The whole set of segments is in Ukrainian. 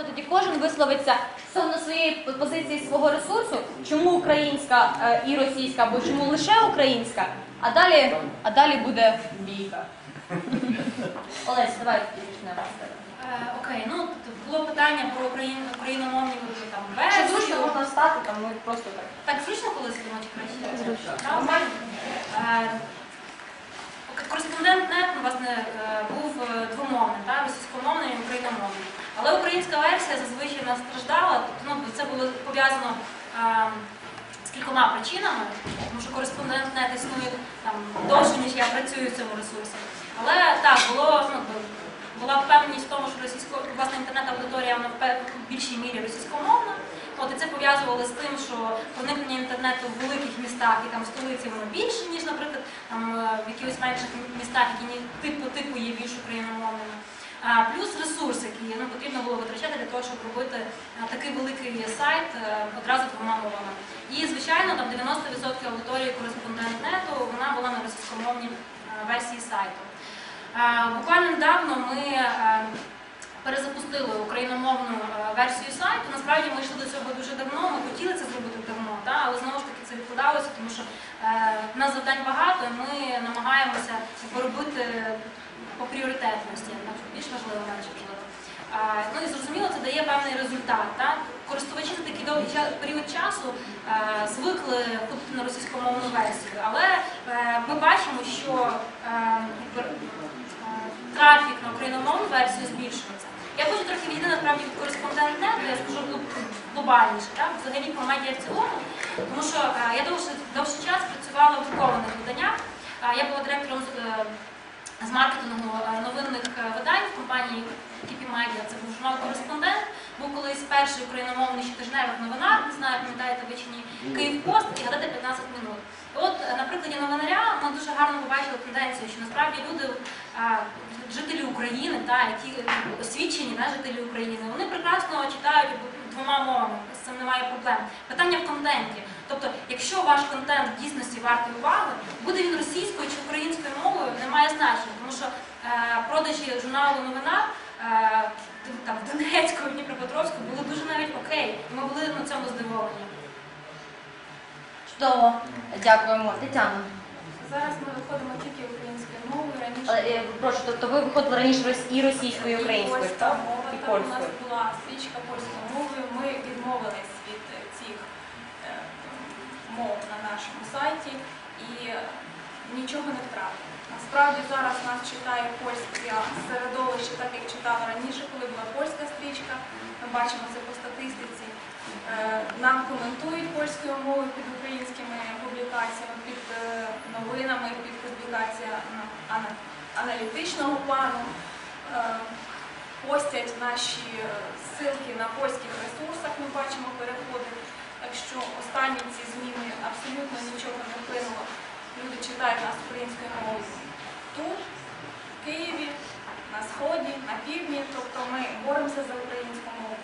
то тоді кожен висловиться стосовно своєї позиції свого ресурсу, чому українська е, і російська, або чому лише українська, а далі, а далі буде бійка. Олесь, давай тоді почнемо. Е, Окей, ну т- було питання про Україну, україномовні там Чи зручно можна встати, там ми просто так. Так зручно, коли сидимо чи краще? Зручно. Е, ок- Кореспондент НЕТ ну, власне е, був е, двомовним, так, російськомовним і україномовним. Але українська версія зазвичай не страждала, ну, це було пов'язано з кількома причинами, тому що кореспондент НЕТ існує там довше, ніж я працюю в цьому ресурсі. Але так, було ну, була впевненість в тому, що російсько власне інтернет-аудиторія в більшій мірі російськомовна. От і це пов'язували з тим, що проникнення інтернету в великих містах і там в столиці воно більше, ніж, наприклад, там е, в якихось менших містах, які ні типу типу є більш україномовними. Плюс ресурс, який ну, потрібно було витрачати для того, щоб робити такий великий сайт е, одразу двома мовами. І, звичайно, там 90% аудиторії кореспондент-нету вона була на російськомовній е, версії сайту. Е, Буквально недавно ми перезапустили україномовну версію сайту. Насправді ми йшли до цього дуже давно, ми хотіли це зробити давно, але знову ж таки це відкладалося, тому що нас завдань багато, і ми намагаємося поробити по пріоритетності, більш важливо, менш важливо. Ну і зрозуміло, це дає певний результат. Так? Користувачі за такий довгий період часу звикли ходити на російськомовну версію, але е, ми бачимо, що е, е, трафік на україномовну версію збільшується. Я хочу трохи відійти насправді від кореспондент-нету, я скажу глобальніше, так? взагалі про медіа в цілому, тому що я довший, довший час працювала в друкованих виданнях. Я була директором з, маркетингу е, новинних е, видань в компанії Медіа, це був журнал Кореспондент. Був колись перший україномовний щотижневих новинар, не знаю, пам'ятаєте ви чи ні, Київпост і гадати 15 минут. От е, на прикладі новинаря ми дуже гарно побачили тенденцію, що насправді люди, жителі України, та, які освічені та, жителі України, вони прекрасно читають двома мовами, з цим немає проблем. Питання в контенті. Тобто, якщо ваш контент в дійсності вартий уваги, буде він російською чи українською мовою, не має значення, тому що е, продажі журналу новина е, там, в Донецьку, в Дніпропетровську були дуже навіть окей. І ми були на цьому здивовані. Чудово, дякуємо. Тетяна. Зараз ми виходимо тільки українською мовою. Раніше Але, е, прошу, тобто ви виходили раніше і російською, і українською, польська мова, І так, у нас польською. була стрічка польською мовою. Ми відмовились від е, цих е, мов на нашому сайті і нічого не втратили. Насправді зараз нас читає польське середовище, так як читала раніше, коли була польська стрічка. Ми бачимо це по статистиці. Е, Нам коментують польською мовою під українськими публікаціями, під е, новинами, під аналітичного плану. Е, Постять наші е, ссылки на польських ресурсах, ми бачимо переходи. Так що останні ці зміни абсолютно нічого не вплинуло. Люди читають нас українською мовою тут, в Києві, на Сході, на півдні. Тобто ми боремося за українську мову.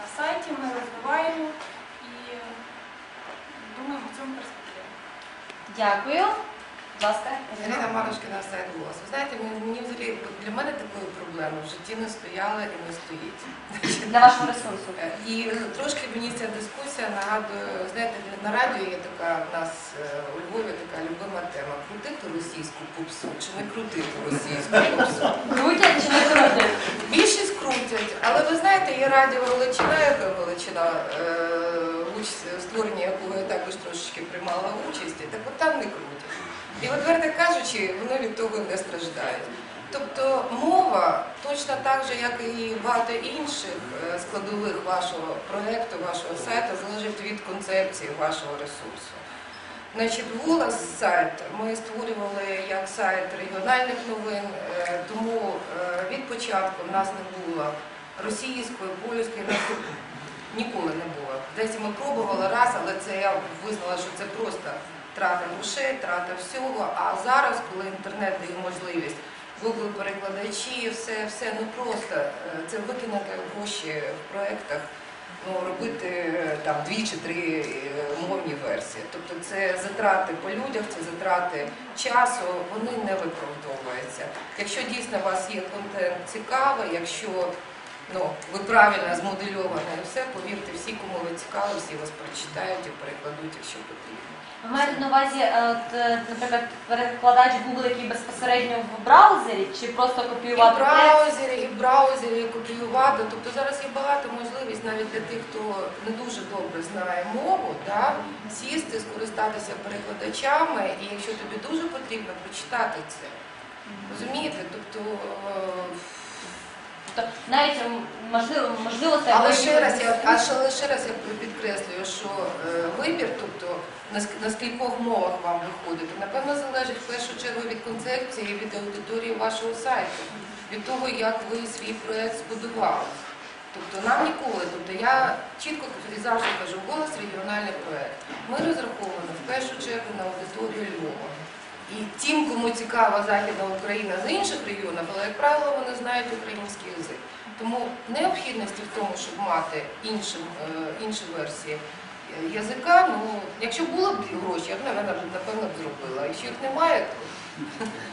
На сайті ми розвиваємо і е, думаємо в цьому перспективі. Дякую. Будь ласка, Ірина Марушкіна сайт голос. Ви знаєте, мені, взагалі для мене такої проблеми в житті не стояла і не стоїть. для вашого ресурсу. Е, І трошки мені ця дискусія нагадує, знаєте, на радіо є така в нас е, у Львові така любима тема крутити російську попсу чи не крутити російську попсу. Крутять чи не крутять? Більшість крутять, але ви знаєте, є радіо величина, яка величина, е, створенні якого я також трошечки приймала участь, так от там не крутять. І відверто кажучи, вони від того не страждають. Тобто мова точно так же, як і багато інших е, складових вашого проєкту, вашого сайту, залежить від концепції вашого ресурсу. Значить, голос сайт ми створювали як сайт регіональних новин, е, тому е, від початку в нас не було російської, польської, нас ніколи не було. Десь ми пробували раз, але це я визнала, що це просто трата грошей, трата всього. А зараз, коли інтернет дає можливість, Google перекладачі, все, все, ну просто е, це викинути гроші в проєктах ну, робити е, там дві чи три е, мовні версії. Тобто це затрати по людях, це затрати часу, вони не виправдовуються. Якщо дійсно у вас є контент цікавий, якщо ну, ви правильно змодельоване і все, повірте, всі, кому ви цікаво, всі вас прочитають і перекладуть, якщо потрібно. Ви маєте на увазі, е, е, наприклад, перекладач Google, який безпосередньо в браузері, чи просто І в браузері, і в браузері, копіювати. Тобто зараз є багато можливість навіть для тих, хто не дуже добре знає мову, да, сісти, скористатися перекладачами, і якщо тобі дуже потрібно, прочитати це. Розумієте? Тобто, е, Тобто навіть можливо, можливо це але ще раз я ресурсу. а ще лише раз я підкреслюю, що е, вибір, тобто на, на скількох мовах вам виходити, напевно, залежить в першу чергу від концепції, від аудиторії вашого сайту, від того, як ви свій проект збудували. Тобто нам ніколи, тобто я чітко завжди кажу, голос регіональний проект. Ми розраховані в першу чергу на аудиторію Львова. І тим, кому цікава Західна Україна з інших регіонів, але, як правило, вони знають український язик. Тому необхідності в тому, щоб мати інші, інші версії е, язика, ну, якщо було б гроші, я б, напевно, напевно, б зробила. Якщо їх немає,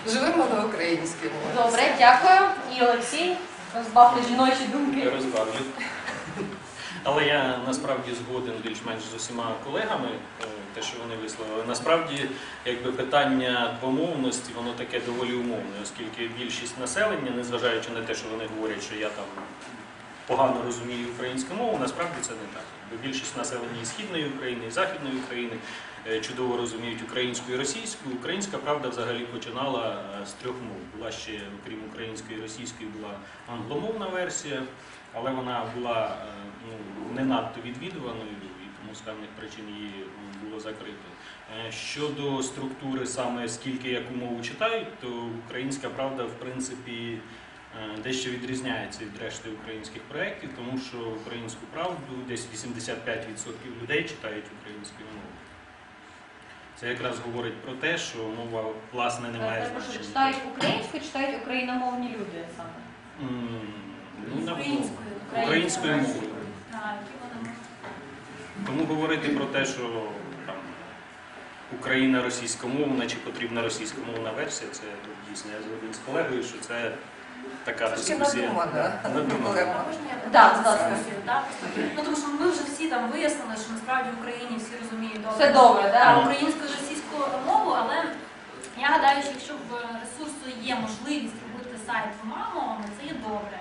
то живемо на українській мові. Добре, дякую. І Олексій, розбавте жіночі думки. Я розбавлю. Але я насправді згоден більш-менш з усіма колегами, е, те, що вони висловили. Насправді, якби питання двомовності, воно таке доволі умовне, оскільки більшість населення, незважаючи на те, що вони говорять, що я там погано розумію українську мову, насправді це не так. Більшість населення і східної України, і західної України е, чудово розуміють українську і російську. Українська правда взагалі починала е, з трьох мов. Була ще, окрім української і російської, була англомовна версія, але вона була е, ну, не надто відвідуваною і тому з певних причин її було закрито. Е, Щодо структури, саме скільки яку мову читають, то українська правда, в принципі, е, дещо відрізняється від решти українських проєктів, тому що українську правду десь 85% людей читають українською мовою. Це якраз говорить про те, що мова власне не має Також значення. читають українську, читають україномовні люди саме. Ну, Українською. українською мовою. Тому говорити про те, що Україна російськомовна чи потрібна російськомовна версія, це дійсно я згоден з колегою, що це така дискусія. надумана будь ласка. Ну тому що ми вже всі там вияснили, що насправді в Україні всі розуміють добре. Все добре, Так, так? українську і російську мову, але я гадаю, що якщо в ресурсу є можливість робити сайт двома мовами, це є добре.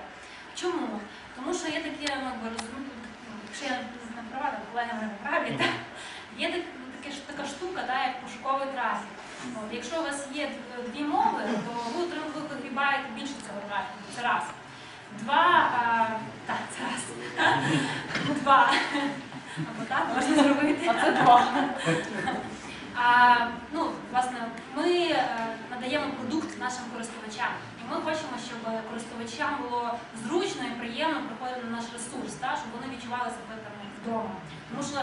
Чому? Тому що є таке, ну, якби розумію, якщо я не права, то колеги мене праві, так? є так- таке така штука, так, як пошуковий трафік. От, якщо у вас є дві мови, то ви вигрібаєте більше цього трафіку. Це раз. Два, а, так, це раз. Два. Або так можна зробити. А це два. А, ну, власне, ми е, надаємо продукт нашим користувачам. І ми хочемо, щоб користувачам було зручно і приємно приходити на наш ресурс, та, щоб вони відчували себе там вдома. Тому що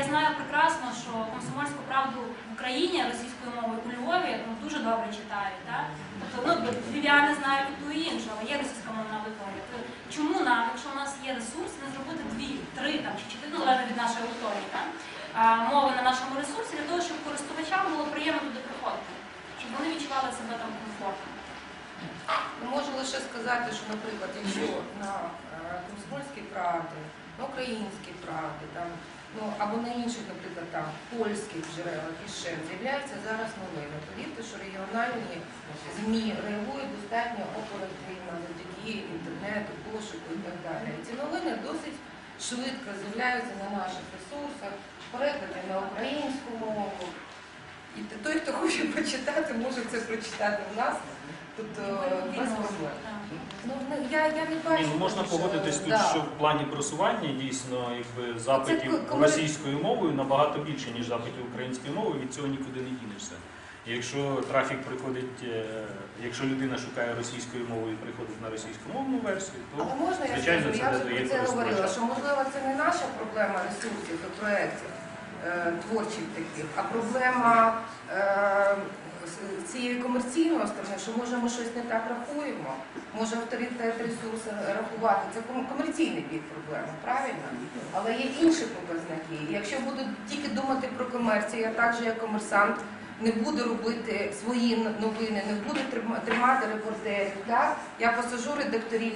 я знаю прекрасно, що комсомольську правду в Україні російською мовою у Львові ну, дуже добре читають. Та? Тобто ну, львів'яни знають ту і іншу, але є російськомовна аудиторія. То чому нам, якщо у нас є ресурс, не зробити дві, три там, чи чотири, ну, залежно від нашої аудиторії, та? а, мови на нашому ресурсі для того, щоб користувачам було приємно туди приходити, щоб вони відчували себе там комфортно. Можу лише сказати, що, наприклад, якщо на е, комсомольській правді, на українській правді, там, ну, або на інших, наприклад, там, польських джерелах і ще з'являються зараз новини. Повірте, що регіональні ЗМІ реагують достатньо оперативно завдяки інтернету, пошуку і так далі. І ці новини досить швидко з'являються на наших ресурсах, переклади на українську мову. І той, хто хоче почитати, може це прочитати в нас. Тобто без проблем. Ну, ну, я, я не бачу. Ні, ну, можна що- погодитись тут, да. що в плані просування дійсно якби запитів Це коли- російською мовою набагато більше, ніж запитів українською мовою, від цього нікуди не дінешся. І Якщо трафік приходить, е, якщо людина шукає російською мовою і приходить на російськомовну версію, то Але можна я звичайно, скажу, це я вже додає про це говорила, користувача. що можливо це не наша проблема ресурсів і проєктів е, творчих таких, а проблема е, цієї комерційної сторони, що може ми щось не так рахуємо, може авторитет ресурсу рахувати. Це ком- комерційний бік проблеми, правильно? Але є інші показники. Якщо буду тільки думати про комерцію, я так же як комерсант не буде робити свої новини, не трим- тримати репортерів. Так? Я посажу редакторів,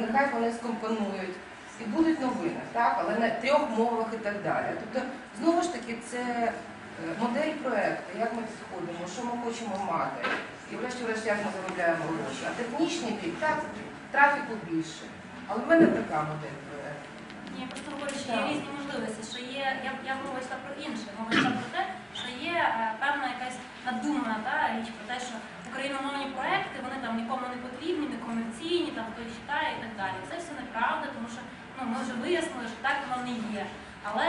нехай, вони скомпонують. І будуть новини, так? але на трьох мовах і так далі. Тобто, знову ж таки, це модель проекту, як ми підходимо, що ми хочемо мати. І врешті-решт, як ми заробляємо гроші. А технічний бік, так, трафіку більше. Але в мене така модель проекту. Ні, я просто говорю, що є різні можливості, що є, я, я мова про інше, мова про те, що є е, певна якась надумана та, річ про те, що україномовні проекти, вони там нікому не потрібні, не комерційні, там хтось читає і так далі. Це все неправда, тому що ну, ми вже вияснили, що так воно не є. Але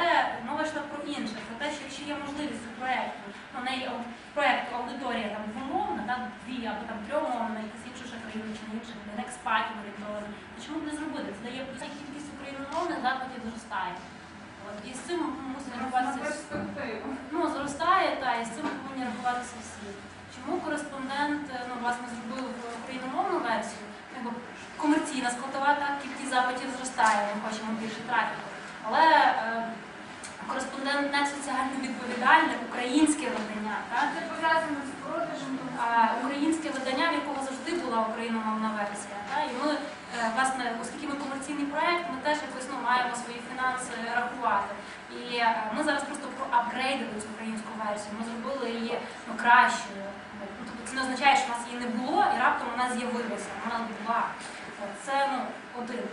мова йшла про інше, про те, що якщо є можливість у проекту, ну, не є ау- проекту аудиторія там двомовна, да, дві або там трьомовна, якісь інших же країн чи інших, на експатів орієнтовані, то чому б не зробити? Це дає кількість україномовних закладів зростає. От, і з цим мусить рахуватися. Ну, зростає, та, і з цим повинні рахуватися всі. Чому кореспондент е, ну, власне, зробив україномовну версію? Ну, комерційна складова, так, кількість запитів зростає, ми хочемо більше трафіку. Але е, кореспондент не соціально відповідальне, українське видання. Так? Це пов'язано з продажем. Українське видання, в якого завжди була україномовна версія. І ми, е, власне, оскільки ми комерційний проект, ми теж якось ну, маємо свої фінанси рахувати. І е, ми зараз просто проапгрейдили цю українську версію. Ми зробили її ну, кращою. Тобто це не означає, що в нас її не було, і раптом вона з'явилася. Вона була. Це ну, один.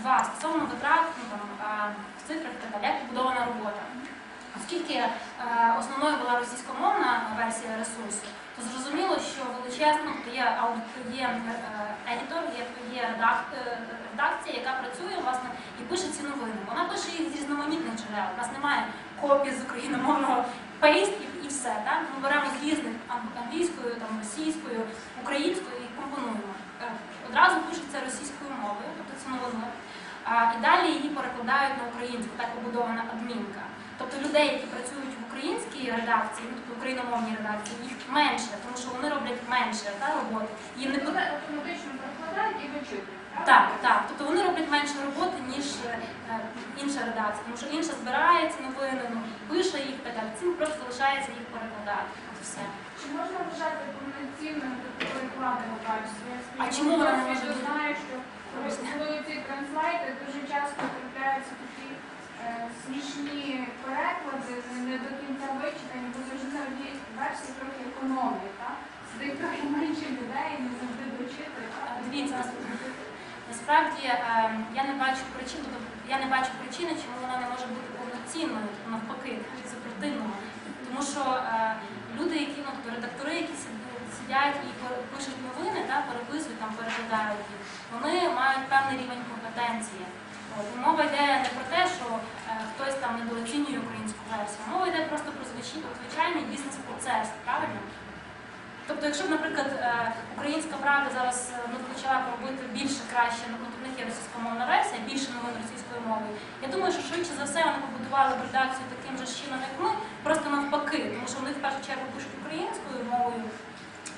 Два. Стосовно витрат ну, там, в цифрах так як побудована робота. Оскільки е, основною була російськомовна версія ресурсу, то зрозуміло, що величезно є, ау- є е, едітор, є, є е, редакція, яка працює власне і пише ці новини. Вона пише їх з різноманітних джерел. У нас немає копій з україномовного пейст і, і все. Так? Ми беремо з різних англійською, там, російською, українською і компонуємо. Е, Одразу пишеться російською мовою, тобто це новина. І далі її перекладають на українську, так побудована адмінка. Тобто людей, які працюють в українській редакції, ну тобто україномовній редакції, їх менше, тому що вони роблять менше та, роботи. Їм не Вони автоматично перекладають і вичитують. так, так. Тобто вони роблять менше роботи, ніж е, інша редакція, тому що інша збирає ці новини, ну, пише їх так далі. Цим просто залишається їх перекладати. От все. Чи можна вважати рекламну версію? А чому вона не може бути? Коли ці транслайти дуже часто трапляються такі е, смішні переклади, не- до кінця вичитані, бо завжди на російській версії трохи економлять, так? Сидить трохи менше людей, не завжди дочитують. А, Дивіться, насправді е, я не бачу причин, тобто я не бачу причини, чому вона не може бути повноцінною, тобто навпаки, супротивною. Тому що е, люди, які ну, тобто редактори, які сид- сидять і пишуть новини, та, переписують, там, перекладають їх, вони мають певний рівень компетенції. От, мова йде не про те, що е, хтось там недооцінює українську версію, мова йде просто про звичайний бізнес-процес, правильно? Тобто, якщо б, наприклад, е, українська правда зараз е, ну, почала робити більше краще, ну, тобто в них є російськомовна версія, більше новин російською мовою. Я думаю, що швидше за все вони побудували б редакцію таким же чином, як ми, просто навпаки, тому що вони в першу чергу пишуть українською мовою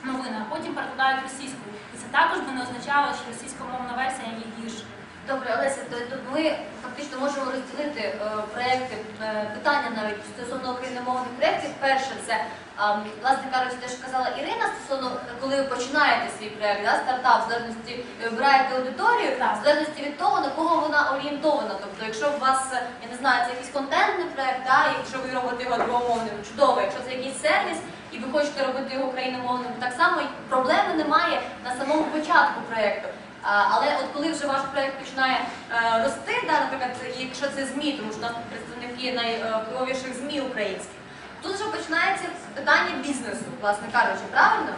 новини, а потім перекладають російською. І це також би не означало, що російськомовна версія є гірша. Добре, Олеся, то тут ми фактично можемо розділити е, проекти, е, питання навіть стосовно україномовних проєктів. Перше, це, а, власне кажучи, те, що казала Ірина, стосовно, е, коли ви починаєте свій проєкт, да, стартап, в залежності е, вибираєте аудиторію, Так. в залежності від того, на кого вона орієнтована. Тобто, якщо у вас, е, я не знаю, це якийсь контентний проєкт, да, якщо ви робите його двомовним, чудово, якщо це якийсь сервіс, і ви хочете робити його україномовним, так само проблеми немає на самому початку проєкту. Але от коли вже ваш проєкт починає е, рости, да, наприклад, якщо це ЗМІ, тому що у нас представники найвпливовіших ЗМІ українських, тут вже починається питання бізнесу, власне кажучи, правильно?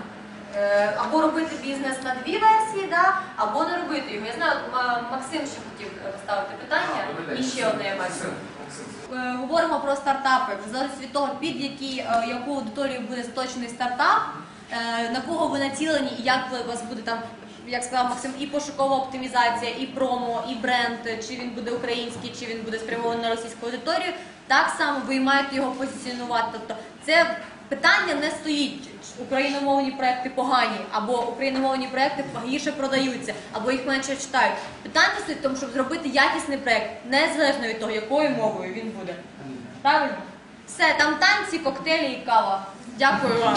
Е, Або робити бізнес на дві версії, да, або не робити його. Я знаю, Максим ще хотів поставити питання, і ще одне я бачу. Е, Говоримо про стартапи. В залежності від того, під які, е, яку аудиторію буде заточений стартап, е, на кого ви націлені і як у вас буде там, як сказав Максим, і пошукова оптимізація, і промо, і бренд, чи він буде український, чи він буде спрямований на російську аудиторію. Так само ви маєте його позиціонувати. Тобто це питання не стоїть. Україномовні проекти погані, або україномовні проекти гірше продаються, або їх менше читають. Питання стоїть в тому, щоб зробити якісний проект, незалежно від того, якою мовою він буде. Правильно? Все, там танці, коктейлі і кава. Дякую вам.